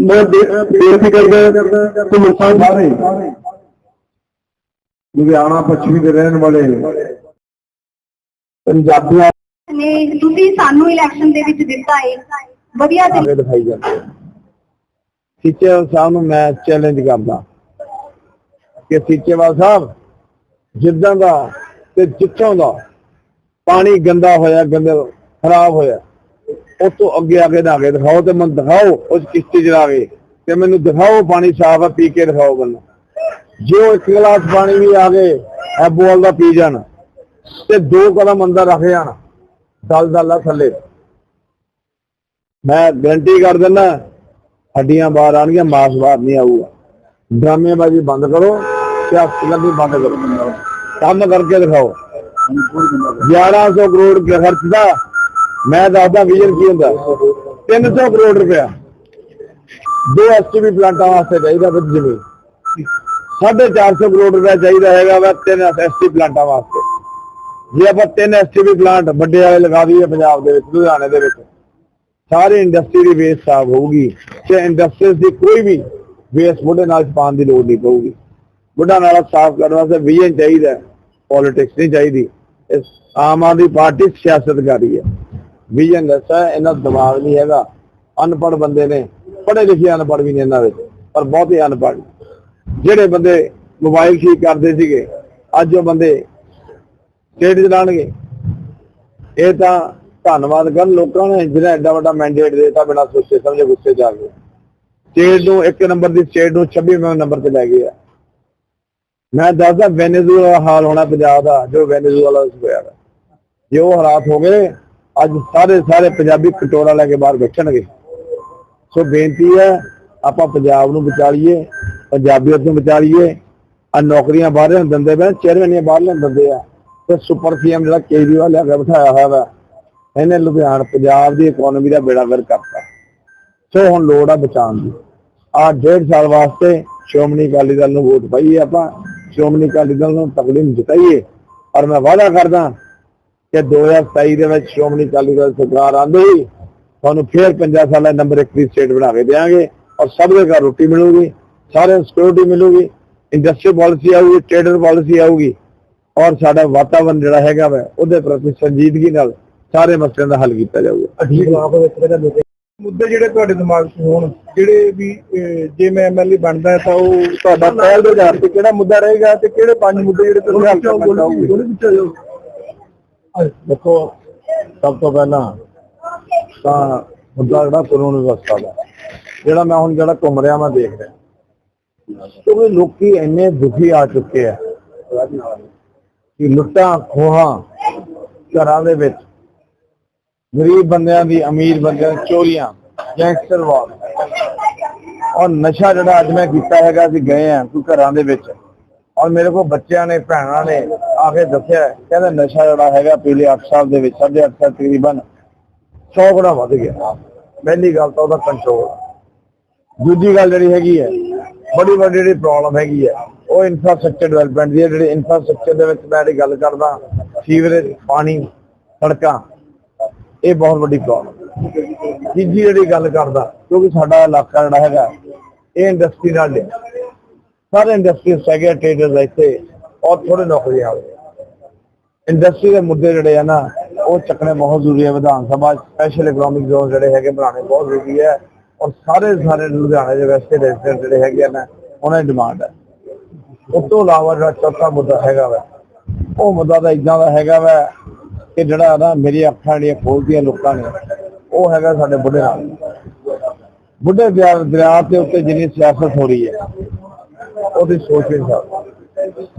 ਮੈਂ ਬੇ- ਬੇਨਤੀ ਕਰਦਾ ਕਿ ਮਨਸਾਨ ਸਾਰੇ ਲੁਧਿਆਣਾ ਪੱਛਮੀ ਦੇ ਰਹਿਣ ਵਾਲੇ ਪੰਜਾਬੀਆਂ ਨੇ ਤੁਸੀਂ ਸਾਨੂੰ ਇਲੈਕਸ਼ਨ ਦੇ ਵਿੱਚ ਦਿੱਤਾ ਹੈ ਵਧੀਆ ਤੇ ਦਿਖਾਈ ਜਾਂਦੇ। ਸੀਚੇਵਾਲ ਸਾਹਿਬ ਨੂੰ ਮੈਂ ਚੈਲੰਜ ਕਰਦਾ ਕਿ ਸੀਚੇਵਾਲ ਸਾਹਿਬ ਜਿੱਦਾਂ ਦਾ ਤੇ ਜਿੱਥੋਂ ਦਾ ਪਾਣੀ ਗੰਦਾ ਹੋਇਆ ਗੰਦੇ ਖਰਾਬ ਹੋਇਆ। ਉਸ ਤੋਂ ਅੱਗੇ ਆ ਨਾ ਕੇ ਦਿਖਾਓ ਤੇ ਮੈਨੂੰ ਦਿਖਾਓ ਉਸ ਕਿਸ਼ਤੀ ਚਲਾ ਕੇ ਤੇ ਮੈਨੂੰ ਦਿਖਾਓ ਪਾਣੀ ਸਾਫ਼ ਆ, ਪੀ ਕੇ ਦਿਖਾਓ ਮੈਨੂੰ। ਜੇ ਉਹ ਇੱਕ ਗਲਾਸ ਪਾਣੀ ਵੀ ਆ ਗਏ ਐਬੋਲ ਦਾ ਪੀ ਜਾਣ ਤੇ ਦੋ ਕਦਮ ਅੰਦਰ ਰੱਖ ਜਾਣ, ਦਲ ਦਲ ਥੱਲੇ। ਮੈਂ ਗਰੰਟੀ ਕਰ ਦਿੰਦਾ, ਹੱਡੀਆਂ ਬਾਹਰ ਆਣਗੀਆਂ ਮਾਸ ਬਾਹਰ ਨਹੀਂ ਆਊਗਾ। ਡਰਾਮੇਬਾਜ਼ੀ ਬੰਦ ਕਰੋ ਤੇ ਹਸਪਤਾਲ ਵੀ ਬੰਦ ਕਰੋ। ਕੰਮ ਕਰਕੇ ਦਿਖਾਓ। 1100 ਕਰੋੜ ਰੁਪਏ ਖਰਚਦਾ। ਮੈਂ ਦੱਸਦਾ ਵਿਜ਼ਨ ਕੀ ਹੁੰਦਾ? 300 ਕਰੋੜ ਰੁਪਇਆ। ਦੋ ਐਸਟੀਵੀ ਪਲਾਂਟਾਂ ਵਾਸਤੇ ਚਾਹੀਦਾ ਵਿੱਚ ਜ਼ਮੀਨ। 450 ਕਰੋੜ ਰੁਪਇਆ ਚਾਹੀਦਾ ਹੈਗਾ ਵਾ ਤਿੰਨ ਐਸਟੀ ਪਲਾਂਟਾਂ ਵਾਸਤੇ। ਜੇ ਆਪਾਂ ਤਿੰਨ ਐਸਟੀਵੀ ਪਲਾਂਟ ਵੱਡੇ ਵਾਲੇ ਲਗਾ ਦਈਏ ਪੰਜਾਬ ਦੇ ਵਿੱਚ, ਲੁਧਿਆਣੇ ਦੇ ਵਿੱਚ, ਸਾਰੇ ਇੰਡਸਟਰੀ ਦੀ ਵੇਸਟ ਸਾਫ਼ ਹੋਊਗੀ ਤੇ ਇੰਡਸਟਰੀ ਦੀ ਕੋਈ ਵੀ ਵੇਸਟ ਬੁੱਢੇ ਨਾਲ ਪਾਉਣ ਦੀ ਲੋੜ ਨਹੀਂ ਪਊਗੀ। ਬੁੱਢਾ ਨਾਲ ਸਾਫ਼ ਕਰਨ ਵਾਸਤੇ ਵਿਜ਼ਨ ਚਾਹੀਦਾ ਪੋਲਿਟਿਕਸ ਨਹੀਂ ਚਾਹੀਦੀ। ਇਸ ਆਮ ਆਦਮੀ ਪਾਰਟੀ ਸਿਆਸਤ ਕਰ ਰਹੀ ਹੈ। ਵਿਜ਼ਨ ਦੱਸਾ ਇਹਨਾਂ ਦਿਮਾਗ ਨਹੀਂ ਹੈਗਾ। ਅਨਪੜ੍ਹ ਬੰਦੇ ਨੇ, ਪੜ੍ਹੇ ਲਿਖੇ ਅਨਪੜ੍ਹ ਵੀ ਨੇ ਇਹਨਾਂ ਵਿੱਚ, ਪਰ ਬਹੁਤੇ ਅਨਪੜ੍ਹ। ਜਿਹੜੇ ਬੰਦੇ ਮੋਬਾਈਲ ਠੀਕ ਕਰਦੇ ਸੀਗੇ, ਅੱਜ ਉਹ ਬੰਦੇ ਸਟੇਟ ਚਲਾਣਗੇ ਇਹ ਤਾਂ ਧੰਨਵਾਦ ਕਰਨ ਲੋਕਾਂ ਨੇ ਜਿਹੜਾ ਐਡਾ ਵੱਡਾ ਮੈਂਡੇਟ ਦੇਤਾ ਬਿਨਾਂ ਸੋਚੇ ਸਮਝੇ ਗੁੱਸੇ ਚ ਆ ਗਏ। ਸਟੇਟ ਨੂੰ ਇੱਕ ਨੰਬਰ ਦੀ ਸਟੇਟ ਨੂੰ 26ਵੇਂ ਨੰਬਰ ਤੇ ਲੈ ਗਏ ਆ ਮੈਂ ਦੱਸਦਾ ਵੈਨੇਜ਼ੂਲਾ ਹਾਲ ਹੋਣਾ ਪੰਜਾਬ ਦਾ, ਜੋ ਵੈਨੇਜ਼ੂਲਾ ਵਿੱਚ ਹੋਇਆ ਜੇ ਉਹ ਹਾਲਾਤ ਹੋ ਗਏ ਅੱਜ ਸਾਰੇ ਸਾਰੇ ਪੰਜਾਬੀ ਕਟੋਰਾ ਲੈ ਕੇ ਬਾਹਰ ਬੈਠਣਗੇ। ਸੋ ਬੇਨਤੀ ਹੈ, ਆਪਾਂ ਪੰਜਾਬ ਨੂੰ ਬਚਾ ਲਈਏ, ਪੰਜਾਬੀਅਤ ਨੂੰ ਬਚਾ ਲਈਏ। ਆ ਨੌਕਰੀਆਂ ਬਾਹਰ ਨੂੰ ਦਿੰਦੇ ਪਏ ਚੇਅਰਮੈਨੀਆਂ ਬਾਹਰ ਨੂੰ ਦਿੰਦੇ ਆ। ਤੇ ਸੁਪਰ ਸੀਐਮ ਜਿਹੜਾ ਕੇਜਰੀਵਾਲ ਲਿਆ ਕੇ ਬਿਠਾਇਆ ਹੋਇਆ ਵਾ, ਇਹਨੇ ਲੁਧਿਆਣਾ, ਪੰਜਾਬ ਦੀ ਇਕਨੋਮੀ ਦਾ ਬੇੜਾ ਗਰ ਕਰਤਾ। ਸੋ ਹੁਣ ਲੋੜ ਆ ਬਚਾਉਣ ਦੀ। ਆ ਡੇਢ ਸਾਲ ਵਾਸਤੇ ਸ਼੍ਰੋਮਣੀ ਅਕਾਲੀ ਦਲ ਨੂੰ ਵੋਟ ਪਾਈਏ ਆਪਾਂ, ਸ਼੍ਰੋਮਣੀ ਅਕਾਲੀ ਦਲ ਨੂੰ ਤਕਲੀਫ਼ ਨੂੰ ਜਿਤਾਈਏ। ਔਰ ਮੈਂ ਵਾਅਦਾ ਕਰਦਾ ਕਿ 2027 ਦੇ ਵਿੱਚ ਸ਼੍ਰੋਮਣੀ ਅਕਾਲੀ ਦਲ ਸਰਕਾਰ ਆਂਦੇ ਹੀ ਤੁਹਾਨੂੰ ਫੇਰ 50 ਸਾਲਾਂ ਦਾ ਨੰਬਰ 1 ਦੀ ਸਟੇਟ ਬਣਾ ਕੇ ਦੇਵਾਂਗੇ ਔਰ ਸਭ ਦੇ ਘਰ ਰੋਟੀ ਮਿਲੂਗੀ ਸਾਰਿਆਂ ਨੂੰ ਸਿਕਿਉਰਿਟੀ ਮਿਲੂਗੀ ਇੰਡਸਟਰੀਅਲ ਪਾਲਿਸੀ ਆਊਗੀ ਟ੍ਰੇਡਰ ਪਾਲਿਸੀ ਆਊਗੀ ਔਰ ਸਾਡਾ ਵਾਤਾਵਰਣ ਜਿਹੜਾ ਹੈਗਾ ਵਾ ਉਹਦੇ ਪ੍ਰਤੀ ਸੰਜੀਦਗੀ ਨਾਲ ਸਾਰੇ ਮਸਲਿਆਂ ਦਾ ਹੱਲ ਕੀਤਾ ਜਾਊਗਾ। ਮੁੱਦੇ ਜਿਹੜੇ ਤੁਹਾਡੇ ਦਿਮਾਗ 'ਚ ਹੋਣ ਜਿਹੜੇ ਵੀ ਜੇ ਮੈਂ ਐਮਐਲਏ ਬਣਦਾ ਤਾਂ ਉਹ ਤੁਹਾਡਾ ਪਹਿਲ ਦੇ ਆਧਾਰ ਤੇ ਕਿਹੜਾ ਮੁੱਦਾ ਰਹੇਗਾ ਤੇ ਕਿਹੜੇ ਪੰਜ ਮੁੱਦੇ ਜਿਹੜੇ ਤੁਸੀਂ ਹੱਲ ਕਰਨਾ ਚਾਹੋਗੇ? ਦੇਖੋ, ਸਭ ਤੋਂ ਪਹਿਲਾਂ ਤਾਂ ਮੁੱਦਾ ਜਿਹੜਾ ਕਾਨੂੰਨ ਵਿਵਸਥਾ ਦਾ, ਜਿਹੜਾ ਮੈਂ ਹੁਣ ਜਿਹੜਾ ਘੁੰਮ ਰਿਹਾ, ਮੈਂ ਦੇਖ ਰਿਹਾ। ਕਿਉਂਕਿ ਲੋਕੀ ਇੰਨੇ ਦੁਖੀ ਆ ਚੁੱਕੇ ਆ ਕਿ ਲੁੱਟਾਂ, ਖੋਹਾਂ ਘਰਾਂ ਦੇ ਵਿੱਚ, ਗਰੀਬ ਬੰਦਿਆਂ ਦੀ, ਅਮੀਰ ਬੰਦਿਆਂ ਦੀ ਚੋਰੀਆਂ ਗੈਂਗਸਟਰ ਵਾਰ ਔਰ ਨਸ਼ਾ ਜਿਹੜਾ ਅੱਜ ਮੈਂ ਕੀਤਾ ਹੈਗਾ, ਅਸੀਂ ਗਏ ਆ ਕੋਈ ਘਰਾਂ ਦੇ ਵਿੱਚ ਔਰ ਮੇਰੇ ਕੋਲ ਬੱਚਿਆਂ ਨੇ, ਭੈਣਾਂ ਨੇ ਆ ਕੇ ਦੱਸਿਆ, ਕਹਿੰਦਾ ਨਸ਼ਾ ਜਿਹੜਾ ਹੈਗਾ ਪਿਛਲੇ 8 ਸਾਲ ਦੇ ਵਿੱਚ 8.5 ਸਾਲ ਤਕਰੀਬਨ 100 ਗੁਣਾ ਵੱਧ ਗਿਆ। ਪਹਿਲੀ ਗੱਲ ਤਾਂ ਉਹਦਾ ਕੰਟਰੋਲ ਦੂਜੀ ਗੱਲ ਜਿਹੜੀ ਹੈਗੀ ਹੈ, ਬੜੀ ਵੱਡੀ ਜਿਹੜੀ ਪ੍ਰੋਬਲਮ ਹੈਗੀ ਹੈ, ਉਹ ਇਨਫਰਾਸਟ੍ਰਕਚਰ ਡਿਵੈਲਪਮੈਂਟ ਦੀ ਹੈ। ਜਿਹੜੀ ਇਨਫਰਾਸਟ੍ਰਕਚਰ ਦੇ ਵਿੱਚ ਮੈਂ ਜਿਹੜੀ ਗੱਲ ਕਰਦਾ, ਸੀਵਰੇਜ, ਪਾਣੀ, ਸੜਕਾਂ, ਇਹ ਬਹੁਤ ਵੱਡੀ ਪ੍ਰੋਬਲਮ ਤੀਜੀ ਜਿਹੜੀ ਗੱਲ ਕਰਦਾ, ਕਿਉਂਕਿ ਸਾਡਾ ਇਲਾਕਾ ਜਿਹੜਾ ਹੈਗਾ, ਇਹ ਇੰਡਸਟਰੀ ਨਾਲ ਲਿਆ ਸਾਰੇ ਇੰਡਸਟਰੀ ਹੈਗੇ ਟ੍ਰੇਡਰਸ ਇੱਥੇ ਔਰ ਥੋੜੇ ਨੌਕਰੀਆਂ ਵਾਲੇ ਇੰਡਸਟਰੀ ਦੇ ਮੁੱਦੇ ਜਿਹੜੇ ਆ ਨਾ, ਉਹ ਚੱਕਣੇ ਬਹੁਤ ਜ਼ਰੂਰੀ ਹੈ Vidhan Sabha special economic zone ਜਿਹੜੇ ਹੈਗੇ, ਬਣਾਉਣੇ ਬਹੁਤ ਜ਼ਰੂਰੀ ਹੈ ਔਰ ਸਾਰੇ ਸਾਰੇ ਲੁਧਿਆਣੇ ਦੇ ਵੈਸਟ ਰੈਜ਼ੀਡੈਂਟ ਜਿਹੜੇ ਹੈਗੇ ਨਾ, ਉਹਨਾਂ ਦੀ ਡਿਮਾਂਡ ਹੈ ਉਸ ਤੋਂ ਇਲਾਵਾ ਜਿਹੜਾ ਚੌਥਾ ਮੁੱਦਾ ਹੈਗਾ ਵਾ, ਉਹ ਮੁੱਦਾ ਤਾਂ ਇਦਾਂ ਦਾ ਹੈਗਾ ਵਾ ਕਿ ਜਿਹੜਾ ਨਾ ਮੇਰੀ ਅੱਖਾਂ ਜਿਹੜੀਆਂ ਖੋਲਦੀਆਂ ਲੋਕਾਂ ਨੇ, ਉਹ ਹੈਗਾ ਸਾਡੇ ਬੁੱਢੇ ਨਾਲ। ਬੁੱਢੇ ਦਰਿਆ ਦਰਿਆ ਦੇ ਉੱਤੇ ਜਿੰਨੀ ਸਿਆਸਤ ਹੋ ਰਹੀ ਹੈ ਉਹਦੀ ਸੋਚ ਨਹੀਂ ਸਕਦਾ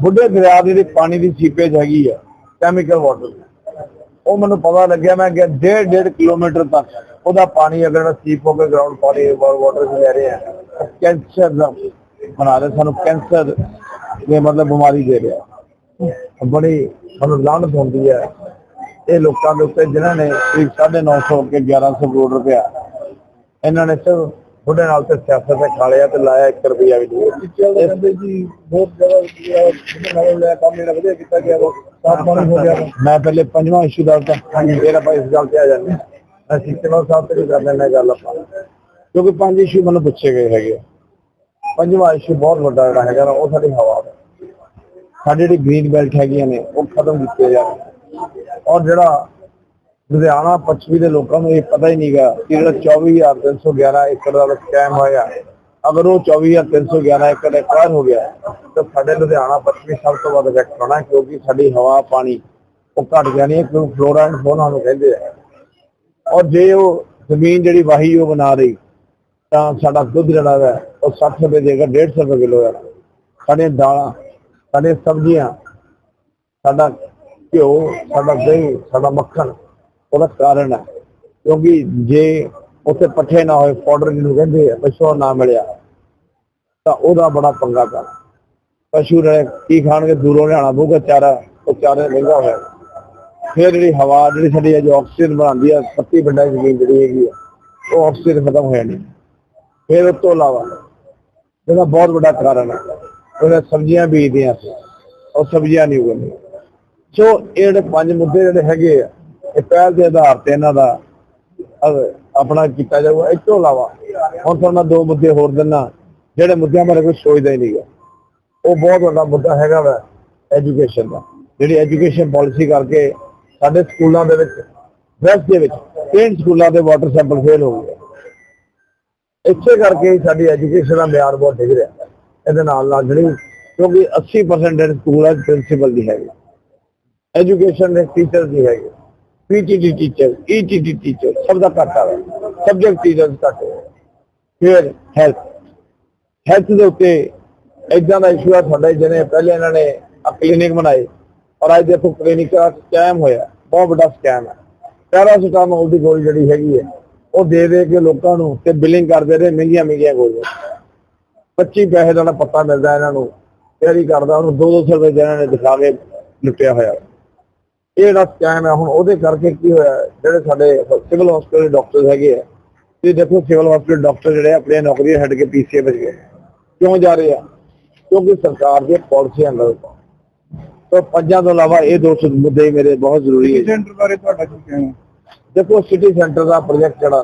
ਬੁੱਢੇ ਦਰਿਆ ਦੀ ਪਾਣੀ ਦੀ ਸੀਪੇਜ ਹੈਗੀ ਹੈ ਕੈਮੀਕਲ ਵਾਟਰ ਉਹ ਮੈਨੂੰ ਪਤਾ ਲੱਗਿਆ, ਮੈਂ ਕਿ ਡੇਢ ਡੇਢ ਕਿਲੋਮੀਟਰ ਤੱਕ ਉਹਦਾ ਪਾਣੀ ਅਗਰ ਸੀਪ ਹੋ ਕੇ ਗਰਾਊਂਡ ਪਾਣੀ ਵਾਟਰ ਚ ਲੈ ਰਹੇ ਆ ਕੈਂਸਰ ਦਾ ਬਣਾ ਰਹੇ, ਸਾਨੂੰ ਕੈਂਸਰ ਦੇ ਮਤਲਬ ਬਿਮਾਰੀ ਦੇ ਰਿਹਾ। ਬੜੀ ਸਾਨੂੰ ਲਾਹਨਤ ਹੁੰਦੀ ਹੈ। ਇਹ ਲੋਕਾਂ ਦੇ ਉੱਤੇ ਜਿਨ੍ਹਾਂ ਨੇ ਕਰੀਬ 950 ਕੇ 1100 ਕਰੋੜ ਰੁਪਇਆ ਇਹਨਾਂ ਨੇ ਸਿਰਫ ਬੁੱਢੇ ਨਾਲ ਤੇ ਸਿਆਸਤ ਤੇ ਖਾਲਿਆ ਤੇ ਲਾਇਆ 1 ਰੁਪਿਆ ਵੀ ਨਹੀਂ ਚੱਲਦੇ ਕਹਿੰਦੇ ਜੀ ਬਹੁਤ ਜ਼ਿਆਦਾ ਜਿਹੜਾ ਕੰਮ ਜਿਹੜਾ ਵਧੀਆ ਕੀਤਾ ਗਿਆ ਸਾਫ਼ ਪਾਣੀ ਹੋ ਗਿਆ। ਮੈਂ ਪਹਿਲੇ ਪੰਜਵਾਂ ਇਸ਼ੂ ਫਿਰ ਆਪਾਂ ਇਸ ਗੱਲ ਤੇ ਆ ਜਾਂਦੇ ਹਾਂ। ਅਸੀਂ ਚਲੋ ਸਾਹਿਬ ਤੇ ਵੀ ਕਰ ਲੈਣੇ ਗੱਲ ਆਪਾਂ ਕਿਉਂਕਿ ਪੰਜ ਇਸ਼ੂ ਮੈਨੂੰ ਪੁੱਛੇ ਗਏ ਹੈਗੇ ਆ। ਪੰਜਵਾਂ ਇਸ਼ੂ ਬਹੁਤ ਵੱਡਾ ਜਿਹੜਾ ਹੈਗਾ ਨਾ ਉਹ ਸਾਡੀ ਹਵਾ ਦਾ ਸਾਡੀ ਜਿਹੜੀ ਗ੍ਰੀਨ ਬੈਲਟ ਹੈਗੀਆਂ ਨੇ ਉਹ ਖਤਮ ਕੀਤੇ ਜਾਣ ਔਰ ਜਿਹੜਾ ਲੁਧਿਆਣਾ ਪੱਛਮੀ ਦੇ ਲੋਕਾਂ ਨੂੰ ਇਹ ਪਤਾ ਹੀ ਨਹੀਂਗਾ ਕਿ ਜਿਹੜਾ 24311 ਏਕੜ ਦਾ ਸਕੈਮ ਹੋਇਆ, ਅਗਰ ਉਹ 24311 ਏਕੜ ਐਕਵਾਇਰ ਹੋ ਗਿਆ, ਤਾਂ ਸਾਡੇ ਲੁਧਿਆਣਾ ਪੱਛਮੀ ਸਭ ਤੋਂ ਵੱਧ ਇਫੈਕਟ ਹੋਣਾ, ਕਿਉਂਕਿ ਸਾਡੀ ਹਵਾ, ਪਾਣੀ, ਉਹ ਘਟ ਜਾਣੀ ਹੈ, ਕਿਉਂਕਿ ਫਲੋਰਾ ਐਂਡ ਫੋਨਾ ਨੂੰ ਕਹਿੰਦੇ ਆ। ਔਰ ਜੇ ਉਹ ਜ਼ਮੀਨ ਜਿਹੜੀ ਵਾਹੀ ਉਹ ਬਣਾ ਰਹੀ, ਤਾਂ ਸਾਡਾ ਦੁੱਧ ਜਿਹੜਾ ਹੈ ਉਹ 60 ਰੁਪਏ ਦੀ ਜਗ੍ਹਾ 150 ਰੁਪਏ ਕਿਲੋ ਹੈ ਸਾਡੀਆਂ ਦਾਲਾਂ, ਸਾਡੇ ਸਬਜ਼ੀਆਂ, ਸਾਡਾ ਘਿਓ, ਸਾਡਾ ਦਹੀਂ, ਸਾਡਾ ਮੱਖਣ ਉਹਦਾ ਕਾਰਨ ਹੈ। ਕਿਉਂਕਿ ਜੇ ਉੱਥੇ ਪੱਠੇ ਨਾ ਹੋਏ ਪਾਊਡਰ ਜਿਹਨੂੰ ਕਹਿੰਦੇ ਆ ਪਸ਼ੂ ਨਾ ਮਿਲਿਆ, ਤਾਂ ਉਹਦਾ ਬੜਾ ਪੰਗਾ ਕਰ ਪਸ਼ੂ ਨੇ ਕੀ ਖਾਣਗੇ, ਦੂਰੋਂ ਲਿਆਣਾ ਪਊਗਾ ਚਾਰਾ, ਉਹ ਚਾਰੇ ਮਹਿੰਗਾ ਹੋਇਆ। ਫਿਰ ਜਿਹੜੀ ਹਵਾ, ਜਿਹੜੀ ਸਾਡੀ ਅੱਜ ਆਕਸੀਜਨ ਬਣਾਉਂਦੀ ਆ, ਪੱਤੀ ਵੱਡਾ ਜ਼ਮੀਨ ਜਿਹੜੀ ਹੈਗੀ ਆ, ਉਹ ਆਕਸੀਜਨ ਖਤਮ ਹੋਇਆ ਜਾਣੀ ਫਿਰ ਉਸ ਤੋਂ ਇਲਾਵਾ ਇਹਦਾ ਬਹੁਤ ਵੱਡਾ ਕਾਰਨ ਹੈ ਉਹਨੇ ਸਬਜ਼ੀਆਂ ਬੀਜਦੀਆਂ ਸੀ ਉਹ ਸਬਜ਼ੀਆਂ ਨਹੀਂ ਉਗਣੀਆਂ ਸੋ ਇਹ ਜਿਹੜੇ ਪੰਜ ਮੁੱਦੇ ਜਿਹੜੇ ਹੈਗੇ ਆ ਇਹ ਪਹਿਲ ਦੇ ਆਧਾਰ ਤੇ ਇਹਨਾਂ ਦਾ ਆਪਣਾ ਕੀਤਾ ਜਾਊਗਾ। ਇਸ ਤੋਂ ਇਲਾਵਾ ਹੁਣ ਤੁਹਾਨੂੰ ਮੈਂ ਦੋ ਮੁੱਦੇ ਹੋਰ ਦਿੰਨਾ ਜਿਹੜੇ ਮੁੱਦਿਆਂ ਬਾਰੇ ਕੋਈ ਸੋਚਦਾ ਹੀ ਨਹੀਂਗਾ। ਉਹ ਬਹੁਤ ਵੱਡਾ ਮੁੱਦਾ ਹੈਗਾ ਵਾ ਐਜੂਕੇਸ਼ਨ ਦਾ। ਜਿਹੜੀ ਐਜੂਕੇਸ਼ਨ ਪਾਲਿਸੀ ਕਰਕੇ ਸਾਡੇ ਸਕੂਲਾਂ ਦੇ ਵਿੱਚ ਵੈਸਟ ਦੇ ਵਿੱਚ ਤਿੰਨ ਸਕੂਲਾਂ ਦੇ ਵਾਟਰ ਸੈਂਪਲ ਫੇਲ ਹੋ ਗਏ। ਇੱਥੇ ਕਰਕੇ ਸਾਡੀ ਐਜੂਕੇਸ਼ਨ ਦਾ ਮਿਆਰ ਬਹੁਤ ਡਿੱਗ ਰਿਹਾ। ਇਹਦੇ ਨਾਲ ਨਾਲ ਜਿਹੜੀ ਕਿਉਂਕਿ 80% ਜਿਹੜੇ ਸਕੂਲ ਪ੍ਰਿੰਸੀਪਲ ਦੀ ਹੈਗੇ। ਐਜੂਕੇਸ਼ਨ ਦੇ ਟੀਚਰ ਦੀ ਹੈਗੇ। ਪੀਟੀਟੀ ਟੀਚਰ ਈਟੀਟੀ ਟੀਚਰ, ਸਭ ਦਾ ਘੱਟ ਆ ਸਬਜੈਕਟ ਟੀਚਰ ਘੱਟ ਫਿਰ ਹੈਲਥ ਹੈਲਥ ਦੇ ਉੱਤੇ ਇਦਾਂ ਦਾ ਇਸ਼ੂ ਆ ਤੁਹਾਡੇ ਜਿਹਨੇ ਪਹਿਲੇ ਇਹਨਾਂ ਨੇ ਕਲੀਨਿਕ ਬਣਾਏ ਔਰ ਅੱਜ ਦੇਖੋ ਕਲੀਨਿਕ ਦਾ ਸਕੈਮ ਹੋਇਆ। ਬਹੁਤ ਵੱਡਾ ਸਕੈਮ ਹੈ ਪੈਰਾਸੀਟਾਮੋਲ ਦੀ ਗੋਲੀ ਜਿਹੜੀ ਹੈਗੀ ਹੈ, ਉਹ ਦੇ ਦੇ ਕੇ ਲੋਕਾਂ ਨੂੰ ਤੇ ਬਿਲਿੰਗ ਕਰਦੇ ਰਹੇ ਮਹਿੰਗੀਆਂ ਮਹਿੰਗੀਆਂ ਗੋਲੀਆਂ। 25 ਪੈਸੇ ਦਾ ਪੱਤਾ ਮਿਲਦਾ ਇਹਨਾਂ ਨੂੰ। ਤਿਆਰੀ ਕਰਦਾ, ਉਹਨੂੰ 2-200 ਰੁਪਏ ਜਿਹਨਾਂ ਨੇ ਦਿਖਾ ਕੇ ਲੁੱਟਿਆ ਹੋਇਆ। ਇਹ ਜਿਹੜਾ ਸਕੈਮ ਹੈ ਹੁਣ ਉਹਦੇ ਕਰਕੇ ਕੀ ਹੋਇਆ ਜਿਹੜੇ ਸਾਡੇ ਸਿਵਲ ਹਸਪੀਟਲ ਦੇ ਡਾਕਟਰ ਹੈਗੇ ਆ ਤੇ ਦੇਖੋ ਸਿਵਲ ਹਸਪੀਟਲ ਡਾਕਟਰ ਜਿਹੜੇ ਆਪਣੀਆਂ ਨੌਕਰੀਆਂ ਛੱਡ ਕੇ ਪੀਸੀਏ ਵਿੱਚ ਗਏ। ਕਿਉਂ ਜਾ ਰਹੇ ਆ? ਕਿਉਂਕਿ ਸਰਕਾਰ ਪਾਲਿਸੀਆਂ ਗਲਤ ਆ ਤਾਂ ਪੰਜਾਂ ਤੋਂ ਇਲਾਵਾ ਇਹ ਦੋ ਮੁੱਦੇ ਮੇਰੇ ਬਹੁਤ ਜ਼ਰੂਰੀ ਹੈ ਸੈਂਟਰ ਬਾਰੇ ਤੁਹਾਡਾ ਕੀ ਕਹਿਣਾ? ਦੇਖੋ ਸਿਟੀ ਸੈਂਟਰ ਦਾ ਪ੍ਰੋਜੈਕਟ ਜਿਹੜਾ